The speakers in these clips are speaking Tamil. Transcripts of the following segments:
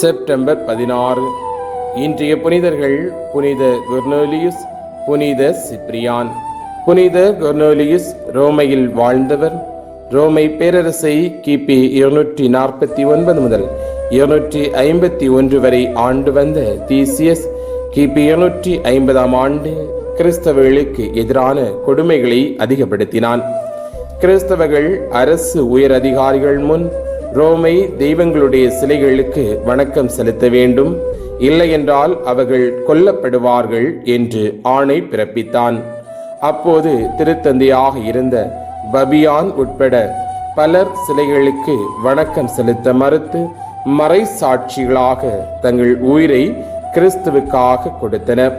செப்டம்பர் பதினாறு. இன்றைய புனிதர்கள் புனித கொர்னோலியுஸ் புனித சிப்ரியான் புனித கொர்னோலியுஸ் ரோமையில் வாழ்ந்தவர். ரோமை பேரரசை கிபி இருநூற்றி நாற்பத்தி ஒன்பது முதல் இருநூற்றி ஐம்பத்தி ஒன்று வரை ஆண்டு வந்த தீசியஸ் கிபி இருநூற்றி ஐம்பதாம் ஆண்டு கிறிஸ்தவர்களுக்கு எதிரான கொடுமைகளை அதிகப்படுத்தினான். கிறிஸ்தவர்கள் அரசு உயர் அதிகாரிகள் முன் ரோமை தெய்வங்களுடைய சிலைகளுக்கு வணக்கம் செலுத்த வேண்டும். இல்லையென்றால் அவர்கள் கொல்லப்படுவார்கள் என்று ஆணை பிறப்பித்தான். அப்போது திருத்தந்தையாக இருந்த பபியான் உட்பட பலர் சிலைகளுக்கு வணக்கம் செலுத்த மறுத்து மறை சாட்சிகளாக தங்கள் உயிரை கிறிஸ்துவுக்காக கொடுத்தனர்.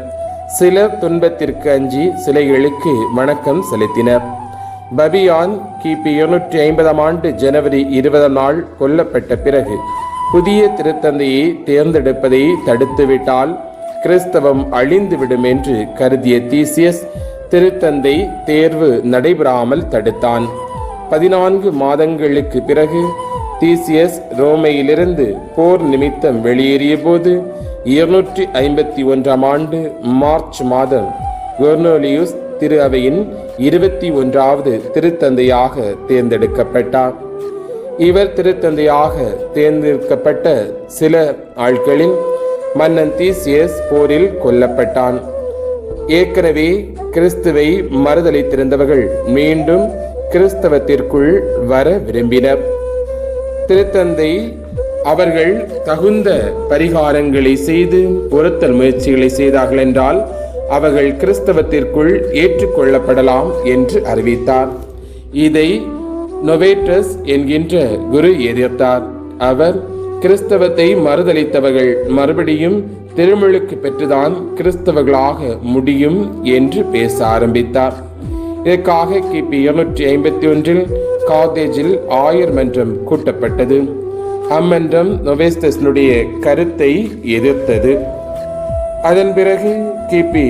சிலர் துன்பத்திற்கு அஞ்சி சிலைகளுக்கு வணக்கம் செலுத்தினர். பபியான் கிபி இருநூற்றி ஐம்பதாம் ஆண்டு ஜனவரி இருபதாம் நாள் கொல்லப்பட்ட பிறகு புதிய திருத்தந்தையை தேர்ந்தெடுப்பதை தடுத்துவிட்டால் கிறிஸ்தவம் அழிந்துவிடும் என்று கருதிய தீசியஸ் திருத்தந்தை தேர்வு நடைபெறாமல் தடுத்தான். பதினான்கு மாதங்களுக்கு பிறகு தீசியஸ் ரோமையிலிருந்து போர் நிமித்தம் வெளியேறிய போது இருநூற்றி ஐம்பத்தி ஒன்றாம் ஆண்டு மார்ச் மாதம் கொர்னோலியுஸ் திரு அவையின் இருபத்தி ஒன்றாவது திருத்தந்தையாக தேர்ந்தெடுக்கப்பட்டார். இவர் திருத்தந்தையாக தேர்ந்தெடுக்கப்பட்ட சில ஆட்களில் மன்னன் தீசியஸ் போரில் கொல்லப்பட்டான். ஏற்கனவே கிறிஸ்துவை மறுதளித்திருந்தவர்கள் மீண்டும் கிறிஸ்தவத்திற்குள் வர விரும்பினர். திருத்தந்தை அவர்கள் தகுந்த பரிகாரங்களை செய்து பொருத்தல் முயற்சிகளை செய்தார்கள் என்றால் அவர்கள் கிறிஸ்தவத்திற்குள் ஏற்றுக்கொள்ளப்படலாம் என்று அறிவித்தார். இதை நொவேட்டஸ் என்கின்ற குரு எதிர்த்தார். அவர் கிறிஸ்தவத்தை மறுதளித்தவர்கள் மறுபடியும் திருமுழுக்கு பெற்றுதான் கிறிஸ்தவர்களாக முடியும் என்று பேச ஆரம்பித்தார். இதற்காக கிபி இருநூற்றி ஐம்பத்தி ஒன்றில் காதேஜில் ஆயர் மன்றம் கூட்டப்பட்டது. அம்மன்றம் நொவேஸ்தஸ்னுடைய கருத்தை எதிர்த்தது. அதன் பிறகு கிபி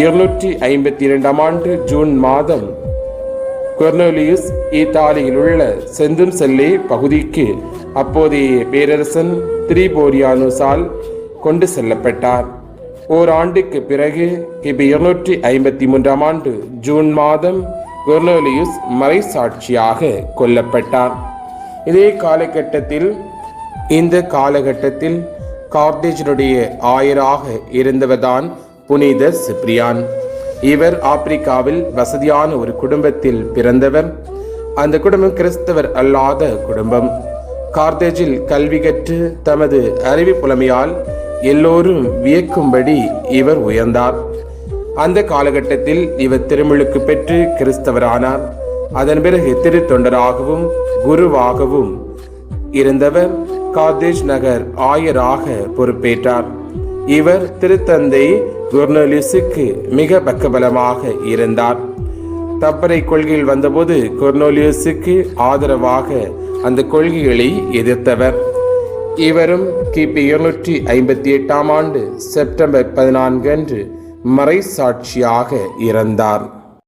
இருநூற்றி ஐம்பத்தி இரண்டாம் ஆண்டு ஜூன் மாதம் கொர்னோலியுஸ் இத்தாலியில் உள்ள செந்தும் செல்லே பகுதிக்கு அப்போதைய பேரரசன் திரிபோரியானுசால் கொண்டு செல்லப்பட்டார். ஓராண்டுக்கு பிறகு கிபி இருநூற்றி ஐம்பத்தி மூன்றாம் ஆண்டு ஜூன் மாதம் கொர்னோலியுஸ் மறைசாட்சியாக கொல்லப்பட்டார். இதே காலகட்டத்தில் இந்த காலகட்டத்தில் கார்டேஜனுடைய ஆயராக இருந்தவர்தான் புனித சிப்ரியான். இவர் ஆப்பிரிக்காவில் வசதியான ஒரு குடும்பத்தில் பிறந்தவர். அந்த குடும்பம் கிறிஸ்தவர் அல்லாத குடும்பம். கார்தேஜில் கல்வி கற்று தமது அறிவு புலமையால் எல்லோரும் வியக்கும்படி இவர் உயர்ந்தார். அந்த காலகட்டத்தில் இவர் திருமுழுக்கு பெற்று கிறிஸ்தவரானார். அதன் பிறகு திருத்தொண்டராகவும் குருவாகவும் இருந்தவர் கார்தேஜ் நகர் ஆயராக பொறுப்பேற்றார். இவர் திருத்தந்தை குர்னோலியுஸுக்கு மிக பக்கபலமாக இருந்தார். தப்பறை கொள்கையில் வந்தபோது கொர்னோலியுஸுக்கு ஆதரவாக அந்த கொள்கைகளை எதிர்த்தவர். இவரும் கிபி இருநூற்றி ஐம்பத்தி எட்டாம் ஆண்டு செப்டம்பர் பதினான்கு அன்று மறைசாட்சியாக இறந்தார்